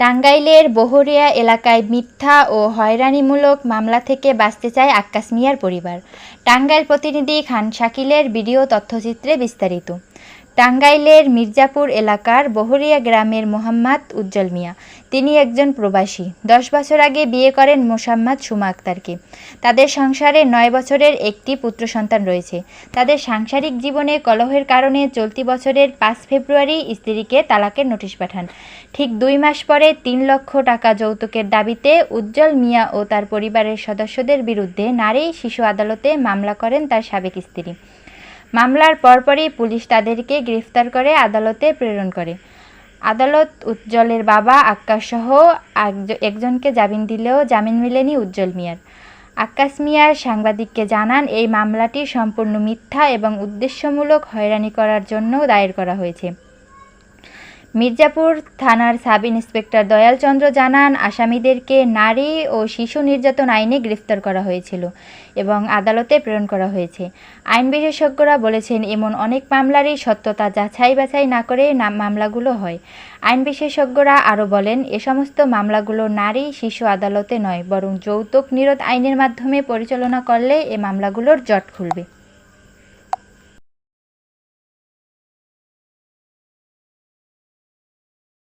টাঙ্গাইলের বহরিয়া এলাকায় মিথ্যা ও হয়রানিমূলক মামলা থেকে বাঁচতে চায় আক্কাস মিয়ার পরিবার। টাঙ্গাইল প্রতিনিধি খান শাকিলের ভিডিও তথ্যচিত্রে বিস্তারিত। টাঙ্গাইলের মির্জাপুর এলাকার বহরিয়া গ্রামের মোহাম্মদ উজ্জ্বল মিয়া। তিনি একজন প্রবাসী। দশ বছর আগে বিয়ে করেন মোসাম্মদ সুমা আক্তারকে। তাদের সংসারে নয় বছরের একটি পুত্র সন্তান রয়েছে। তাদের সাংসারিক জীবনে কলহের কারণে চলতি বছরের পাঁচ ফেব্রুয়ারি স্ত্রীকে তালাকের নোটিশ পাঠান। ঠিক দুই মাস পরে তিন লক্ষ টাকা যৌতুকের দাবিতে উজ্জ্বল মিয়া ও তার পরিবারের সদস্যদের বিরুদ্ধে নারী শিশু আদালতে মামলা করেন তার সাবেক স্ত্রী। মামলার পরপরই পুলিশ তাদেরকে গ্রেফতার করে আদালতে প্রেরণ করে। আদালত উজ্জ্বলের বাবা আক্কাসসহ সহ একজনকে জামিন দিলেও জামিন মেলেনি উজ্জ্বল মিয়ার। আক্কাস মিয়ার সাংবাদিককে জানান, এই মামলাটি সম্পূর্ণ মিথ্যা এবং উদ্দেশ্যমূলক হয়রানি করার জন্য দায়ের করা হয়েছে। মির্জাপুর থানার সাব ইন্সপেক্টর দয়ালচন্দ্র জানান, আসামিদেরকে নারী ও শিশু নির্যাতন আইনে গ্রেফতার করা হয়েছিল এবং আদালতে প্রেরণ করা হয়েছে। আইন বিশেষজ্ঞরা বলেছেন, এমন অনেক মামলারই সত্যতা যাচাই বাছাই না করে মামলাগুলো হয়। আইন বিশেষজ্ঞরা আরও বলেন, এ সমস্ত মামলাগুলো নারী শিশু আদালতে নয়, বরং যৌতুক, নিরোধ আইনের মাধ্যমে পরিচালনা করলে এ মামলাগুলোর জট খুলবে।